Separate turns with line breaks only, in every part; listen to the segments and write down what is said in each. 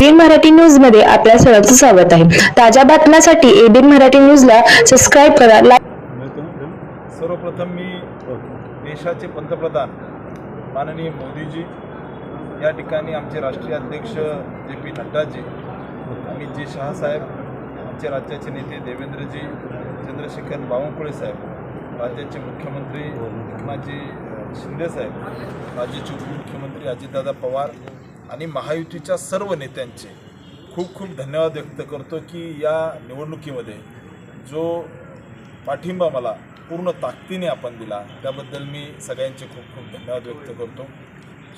ABN Marathi न्यूजमध्ये आपल्या सर्वांचं स्वागत आहे. ताज्या बातम्यांसाठी एबीएन मराठी न्यूजला सबस्क्राईब करा
सर्वप्रथम मी हो, देशाचे पंतप्रधान माननीय मोदीजी या ठिकाणी आमचे राष्ट्रीय अध्यक्ष जे पी नड्डाजी अमित जी शहासाहेब आमचे राज्याचे नेते देवेंद्रजी चंद्रशेखर बावनकुळे साहेब राज्याचे मुख्यमंत्री एकनाथजी अ, शिंदेसाहेब राज्याचे उपमुख्यमंत्री अजितदादा पवार आणि महायुतीच्या सर्व नेत्यांचे खूप खूप धन्यवाद व्यक्त करतो की या निवडणुकीमध्ये जो पाठिंबा मला पूर्ण ताकदीने आपण दिला त्याबद्दल मी सगळ्यांचे खूप खूप धन्यवाद व्यक्त करतो.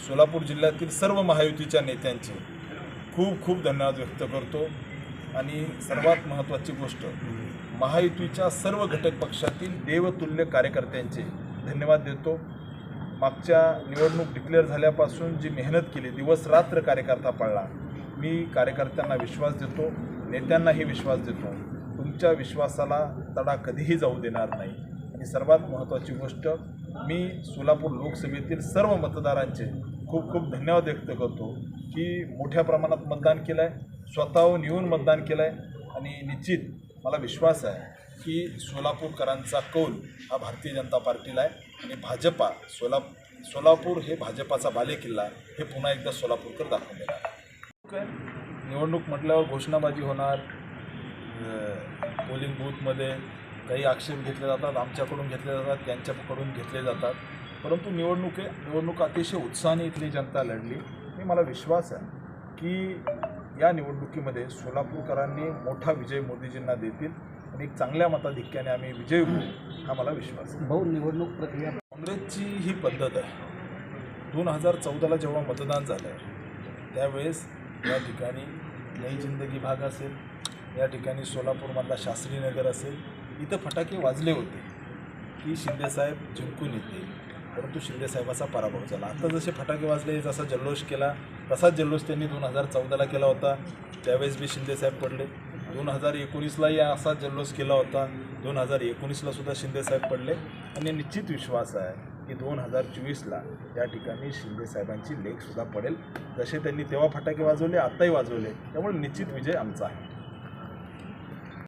सोलापूर जिल्ह्यातील सर्व महायुतीच्या नेत्यांचे खूप खूप धन्यवाद व्यक्त करतो. आणि सर्वात महत्त्वाची गोष्ट महायुतीच्या सर्व घटक पक्षातील देवतुल्य कार्यकर्त्यांचे धन्यवाद देतो. मागच्या निवडणूक डिक्लेअर झाल्यापासून जी मेहनत केली दिवस रात्र कार्यकर्ता पाळला. मी कार्यकर्त्यांना विश्वास देतो नेत्यांनाही विश्वास देतो. तुमच्या विश्वासाला तडा कधीही जाऊ देणार नाही. आणि सर्वात महत्त्वाची गोष्ट. मी सोलापूर लोकसभेतील सर्व मतदारांचे खूप खूप धन्यवाद व्यक्त करतो की मोठ्या प्रमाणात मतदान केलं आहे स्वतःहून येऊन मतदान केलं आहे आणि निश्चित मला विश्वास आहे की सोलापूरकरांचा कौल हा भारतीय जनता पार्टीला आहे. आणि भाजपा सोला सोलापूर हे भाजपाचा बालेकिल्ला हे पुन्हा एकदा सोलापूरकर दाखवून देणार निवडणूक म्हटल्यावर घोषणाबाजी होणार पोलिंग बूथमध्ये काही आक्षेप घेतले जातात आमच्याकडून घेतले जातात त्यांच्याकडून घेतले जातात. परंतु निवडणूक निवडणूक अतिशय उत्साहाने इथली जनता लढली. आणि मला विश्वास आहे की या निवडणुकीमध्ये सोलापूरकरांनी मोठा विजय मोदीजींना देतील. आणि एक चांगल्या मताधिक्याने आम्ही विजयी होऊ हा मला विश्वास आहे.
भाऊ निवडणूक प्रक्रिया
काँग्रेसची ही पद्धत आहे. दोन हजार चौदाला जेव्हा मतदान झालं त्यावेळेस या ठिकाणी नई जिंदगी भाग असेल. या ठिकाणी सोलापूरमधला शास्त्री नगर असेल. इथं फटाके वाजले होते की शिंदेसाहेब जिंकून येतील. परंतु शिंदेसाहेबाचा पराभव झाला. आता जसे फटाके वाजले जसा जल्लोष केला तसाच जल्लोष त्यांनी दोन हजार चौदाला केला होता. त्यावेळेस बी शिंदेसाहेब पडले. दोन हजार एकोणीसलाही असा जल्लोष केला होता. दोन हजार एकोणीसला सुद्धा शिंदेसाहेब पडले. आणि निश्चित विश्वास आहे की दोन हजार चोवीसला या ठिकाणी शिंदेसाहेबांची लेखसुद्धा पडेल. जसे त्यांनी तेव्हा फटाके वाजवले आत्ताही वाजवले. त्यामुळे निश्चित विजय आमचा आहे.